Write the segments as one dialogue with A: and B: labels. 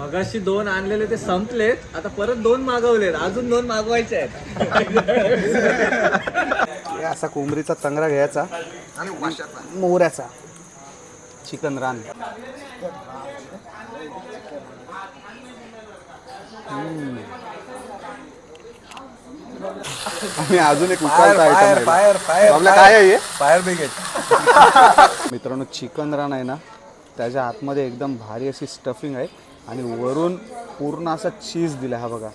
A: मगाशी दोन आणलेले ते संपलेत आता परत दोन मागवलेत. अजून दोन मागवायचे आहेत.
B: असा कोंबडीचा तंगरा घ्यायचा. आणि मोहऱ्याचा चिकन रान. आणि अजून एक. आपलं काय आहे हे?
C: फायर ब्रिगेड
B: मित्रांनो चिकन रान आहे ना. त्याच्या आतमध्ये एकदम भारी अशी स्टफिंग आहे. आणि वरून पूर्ण असा चीज दिला हा बघा.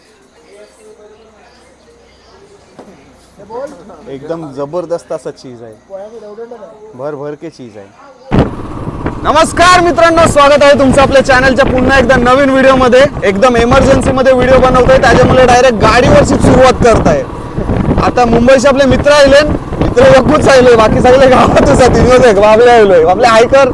B: एकदम जबरदस्त असा चीज आहे. भर भर के चीज आहे. नमस्कार मित्रांनो स्वागत आहे तुमचं आपल्या चॅनलच्या पुन्हा एकदा नवीन व्हिडिओमध्ये एकदम इमर्जन्सी मध्ये व्हिडिओ बनवतोय. त्याच्यामुळे डायरेक्ट गाडीवरची सुरुवात करताय. आता मुंबईचे आपले मित्र आले मित्र एकूच आले बाकी सगळे गावातच आहेत. बाबले आलोय आपले हायकर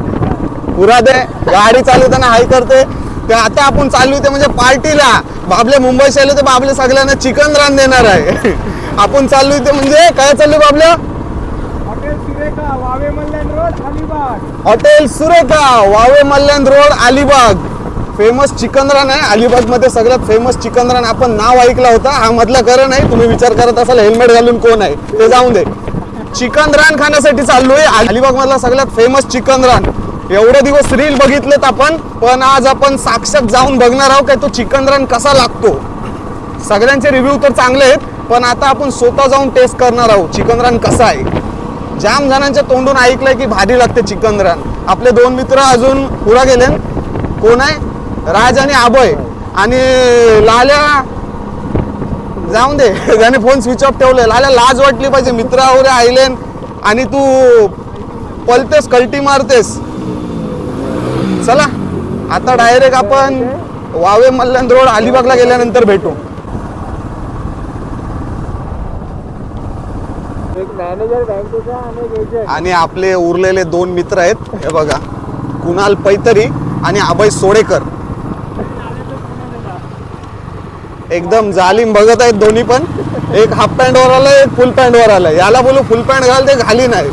B: पुरा दे. गाडी चालवताना हाय करते. ते आता आपण चालू ते म्हणजे पार्टीला. बाबले मुंबईचे आले तर बाबले सगळ्यांना चिकन रान देणार आहे. आपण चालू ते म्हणजे काय चालू Bablya
C: hotel Surekha Wawe Malyan Alibag.
B: Road Alibag. Famous chicken रान आहे. अलिबागमध्ये सगळ्यात फेमस चिकन रान आपण नाव ऐकला होता. हा मधला खरं नाही तुम्ही विचार करत असाल हेल्मेट घालून कोण आहे? ते जाऊन दे. चिकन रान खाण्यासाठी चाललोय. अलिबाग मधला सगळ्यात फेमस चिकन रान. एवढे दिवस रील बघितलेत आपण पण आज आपण साक्षात जाऊन बघणार आहोत काय तो चिकन रान कसा लागतो. सगळ्यांचे रिव्ह्यू तर चांगले आहेत पण आता आपण स्वतः जाऊन टेस्ट करणार आहोत चिकन रान कसा आहे. जाम जणांच्या तोंडून ऐकलंय की भारी लागते चिकन रन आपले दोन मित्र अजून पुरा गेले. कोण आहे? राज आणि आभय आणि लाल्या जाऊन दे. त्याने फोन स्विच ऑफ ठेवले. लाल्या लाज वाटली पाहिजे. मित्र वगैरे आईलेन आणि तू पलतेस कल्टी मारतेस. चला आता डायरेक्ट आपण वावे मल्याण रोड अलिबागला गेल्यानंतर भेटू.
C: एक मॅनेजर बँकेचा आणि
B: आपले उरलेले दोन मित्र आहेत हे बघा. कुणाल पैतरी आणि अभय सोडेकर. एकदम जालीम बघत आहेत दोन्ही पण. एक हाफ पॅन्ट वर आलाय एक फुल पॅन्ट वर आलाय. याला बोलू फुल पॅन्ट घाल ते घाली नाही.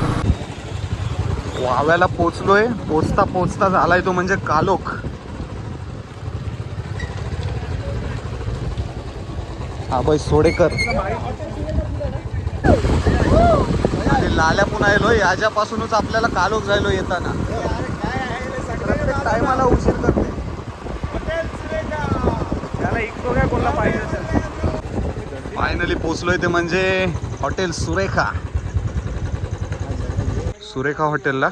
B: वाव्याला पोचलोय. पोचता पोचता झालाय तो म्हणजे कालोख. अभय सोडेकर. लाल्या पुन्हा येलो याच्यापासूनच आपल्याला कालोख जायलो येताना. प्रत्येक टायमाला उशीर करते.
C: त्याला काय कोणला पाहिजे.
B: फायनली पोचलोय ते म्हणजे हॉटेल सुरेखा. सुरेखा हॉटेलला.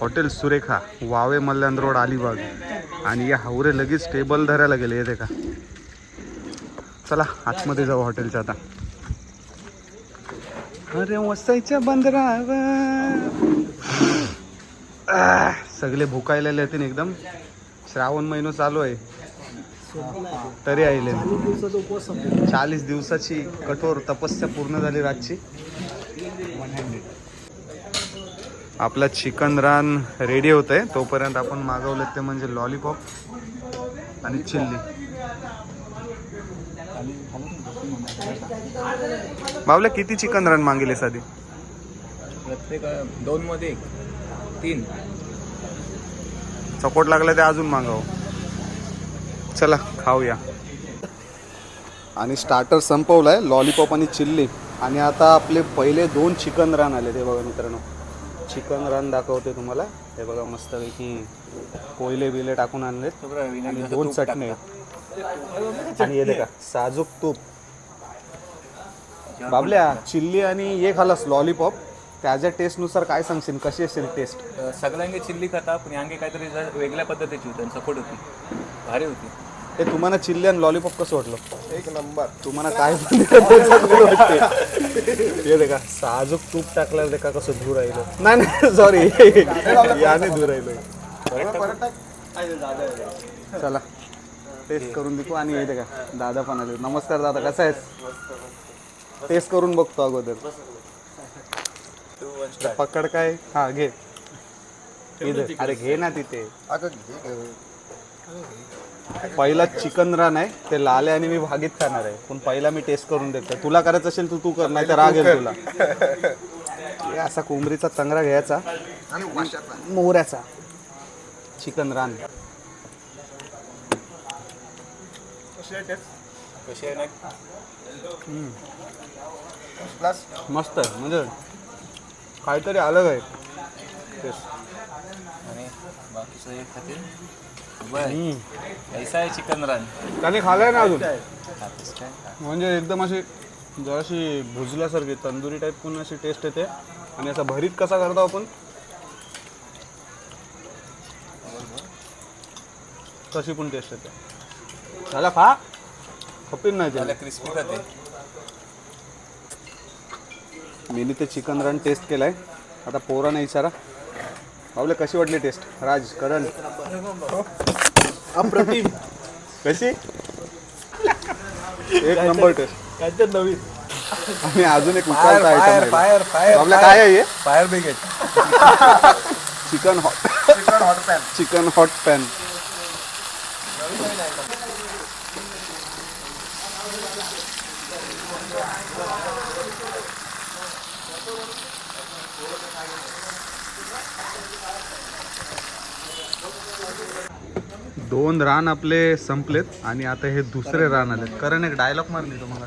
B: Hotel Surekha Wawe Malyan road Alibag. आणि या हावरे लगेच टेबल धरायला गेले येते का चला आतमध्ये जाऊ हॉटेलच्या आता. अरे वसायच्या बंदरावर. सगळे भुकायलेले आहेत एकदम. श्रावण महिना चालू आहे. तरी आले चाळीस दिवसाची कठोर तपस्या पूर्ण झाली रातची. आपला चिकन रान रेडी होत आहे तोपर्यंत आपण मागवले ते म्हणजे लॉलीपॉप आणि चिल्ली बाबल्या किती चिकन रान मागेले साधी?
A: प्रत्येक दोन मध्ये तीन.
B: सपोर्ट लागला ते अजून मागव. चला खाऊया. आणि स्टार्टर संपवलाय लॉलीपॉप आणि चिल्ली आणि आता आपले पहिले दोन चिकन रान आले ते बघा मित्रांनो. चिकन रान दाखवते तुम्हाला. हे बघा मस्तपैकी कोयले बिले टाकून आणलेत. आणि दोन चटणी. आणि हे देखा साजूक तूप. बाबल्या चिल्ली आणि हे खालास लॉलीपॉप त्याच्या टेस्टनुसार काय सांगशील? कशी असेल टेस्ट
A: सगळ्यांगे चिल्ली खाता पण यांगे काहीतरी जरा वेगळ्या पद्धतीची होती सपोर्ट होती. भारी होती.
B: हे तुम्हाला चिल्ली आणि लॉलीपॉप कसं वाटलं?
C: एक नंबर.
B: तुम्हाला काय ते वाटते. हे देखा साजूक तूप टाकल्यावर देखा कसं धूर राहिलं नाही नाही सॉरी याने धूर राहिलं चला टेस्ट करून देतो आणि हे देखा दादा पण आले. नमस्कार दादा कसा आहेस? टेस्ट करून बघतो अगोदर. पकड काय? हा घे. अरे घे ना तिथे. पहिला चिकन रान आहे ते लाले आणि मी भागीत खाणार आहे. पण पहिला मी टेस्ट करून देतो. तुला करायचं असेल तर तू कर नाही तर राग येईल तुला. हे असा कोंबडीचा तंगरा घ्यायचा. आणि मोहऱ्याचा. चिकन रान. मस्त आहे. म्हणजे काहीतरी अलग आहे.
A: आणि बाकीचं खातील बर. ऐसा आहे चिकन रान
B: त्याने खाल्लंय ना अजून?
A: खातेस काय?
B: म्हणजे एकदम अशी जराशी भुजल्यासारखी तंदुरी टाईप पण अशी टेस्ट येते. आणि असा भरीत कसा करतो आपण? तशी पण टेस्ट येते. त्याला खा. खपीन नाही
A: त्याला
B: त्याला
A: क्रिस्पी खाते
B: मी ते चिकन रन टेस्ट केलाय. आता पोराने विचारा. बाबले कशी वाटली टेस्ट राज करण.
C: अप्रतिम.
B: कशी? एक नंबर टेस्ट
C: काय तर नवीन.
B: आणि अजून एक उकळता आयटम
A: फायर फायर
B: बाबले काय आहे हे?
A: Fire brigade
B: chicken hot
C: chicken hot pan
B: chicken hot pan दोन रान आपले संपलेत आणि आता हे दुसरे रान आलेत. कारण एक डायलॉग मारली तुम्हाला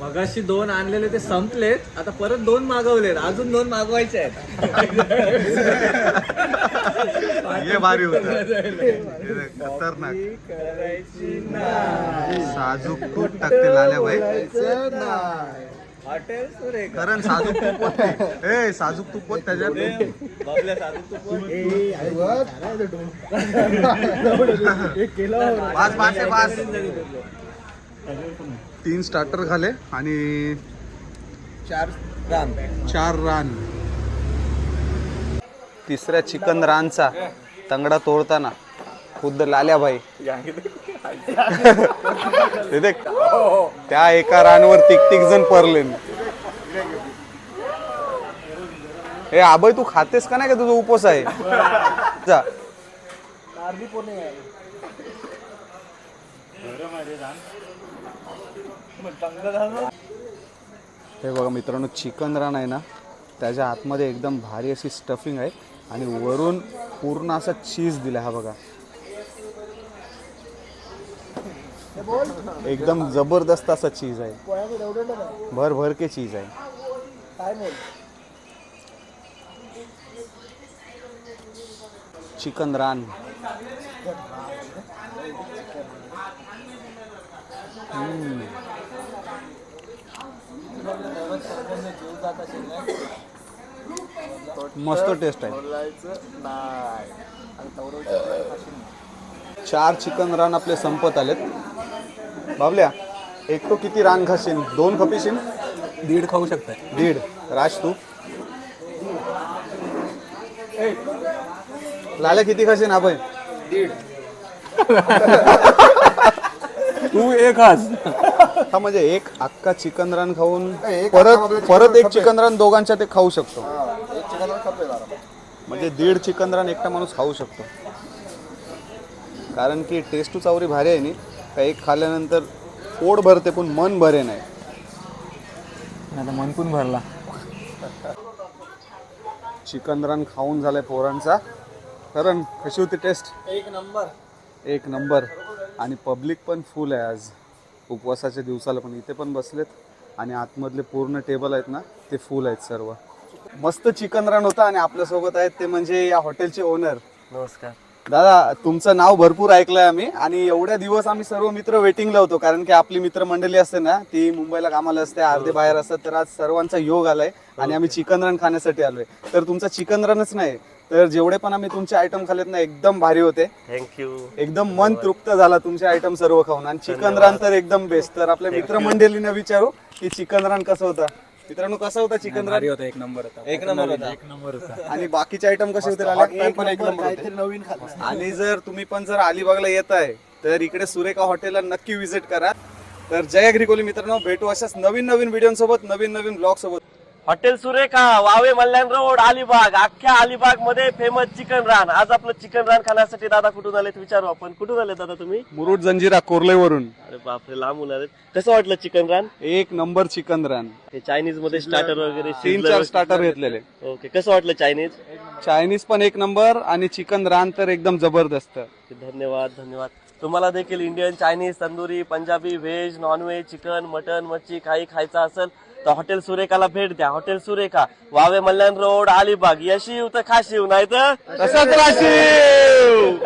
A: मगाशी. दोन आणलेले ते संपलेत आता परत दोन मागवलेत. अजून दोन मागवायचे आहेत.
B: हे भारी होत. खतरनाक. साजूक तूप टाकते लाल्या बाई
A: हॉटेल सुरेख
B: कारण साजूक तूप होत ए साजूक तूप होत त्याच्यात.
A: बाबल्या तू?
B: पाच पाच आहे पाच तीन स्टार्टर खाले आणि
A: चार रान
B: चार रान तिसऱ्या चिकन रानचा तंगडा तोडताना खुद्द लाल्याबाई त्या एका रानवर तिक तिक जण परले. हे आबाई तू खातेस का नाही का तुझा उपवास आहे? जा. हे बघा मित्रांनो चिकन रान आहे ना त्याच्या आतमध्ये एकदम भारी अशी स्टफिंग आहे आणि वरून पूर्ण असा चीज दिला हा बघा. एकदम जबरदस्त असा चीज आहे. भर भर के चीज आहे. चिकन रान हम्म. मस्त टेस्ट आहे. चार चिकन रान आपले संपत आलेत. बाबल्या एक तो किती रान खाशील दोन खपीशील
A: दीड खाऊ शकताय.
B: दीड. राज तू? लाल्या किती खाशील आपण?
A: तू एक आज
B: हा म्हणजे एक अख्खा चिकन रान खाऊन परत परत एक चिकन रान दोघांच्या ते खाऊ शकतो. म्हणजे दीड चिकन रान एकटा माणूस खाऊ शकतो. कारण की टेस्ट चावरी भारी आहे नी. का एक खाल्ल्यानंतर पोट भरते पण मन भरे नाही.
A: आता मन पण भरला.
B: चिकन रन खाऊन झालाय पोरांचा. कारण कशी होती टेस्ट?
A: एक नंबर.
B: एक नंबर. आणि पब्लिक पण फुल आहे आज. उपवासाच्या दिवसाला पण इथे पण बसलेत. आणि आतमधले पूर्ण टेबल आहेत ना ते फुल आहेत सर्व. मस्त चिकन रन होता आणि आपल्यासोबत आहेत ते म्हणजे या हॉटेलचे ओनर.
A: नमस्कार.
B: दादा तुमचं नाव भरपूर ऐकलंय आम्ही आणि एवढ्या दिवस आम्ही सर्व मित्र वेटिंगला होतो कारण की आपली मित्रमंडळी असते ना ती मुंबईला कामाला असते अर्धे बाहेर असतात तर आज सर्वांचा योग आलाय आणि आम्ही चिकन रन खाण्यासाठी आलोय. तर तुमचा चिकन रनच नाही तर जेवढे पण आम्ही तुमचे आयटम खाल्लेत ना एकदम भारी होते.
C: थँक्यू
B: एकदम मन तृप्त झाला तुमचे आयटम सर्व खाऊन. आणि चिकन रन तर एकदम बेस्ट तर आपल्या मित्रमंडळीने विचारू की चिकन रन कसं होता. मित्रांनो कसा होता चिकन रन
A: होता एक नंबर होता. एक नंबर होता. एक नंबर होता.
B: आणि बाकीचे आयटम कसे होते?
C: पण एक नंबर होते. नवीन खाल्लं.
B: आणि जर तुम्ही पण जर अलिबागला येत आहे तर इकडे सुरेखा हॉटेलला नक्की विजिट करा. तर जय अग्रिकोली मित्रांनो भेटू अशाच नवीन नवीन व्हिडिओ नवीन नवीन ब्लॉग सोबत.
D: Hotel Surekha Wawe Malyan road Alibag. अख्ख्या अलिबागमध्ये फेमस चिकन रान आज आपलं चिकन रान खाण्यासाठी दादा कुठून आलेत विचारू आपण कुठून आले दादा तुम्ही?
B: मुरुड जंजिरा कोर्लेवरून.
D: अरे बापरे लांबून आलेत. कसं वाटलं चिकन रान
B: एक नंबर चिकन रन
D: हे चायनीजमध्ये स्टार्टर वगैरे
B: तीन चार स्टार्टर घेतलेले.
D: ओके कसं वाटलं चायनीज
B: चायनीज पण एक नंबर आणि चिकन रान तर एकदम जबरदस्त.
D: धन्यवाद धन्यवाद. तुम्हाला देखील Indian Chinese tandoori Punjabi veg non veg chicken mutton मच्छी काही खायचं असेल तर हॉटेल सुरेखाला भेट द्या. Hotel Surekha Huawei Malyan road Alibag यशी तर खाशीव नाही तर
B: तसंच राशीव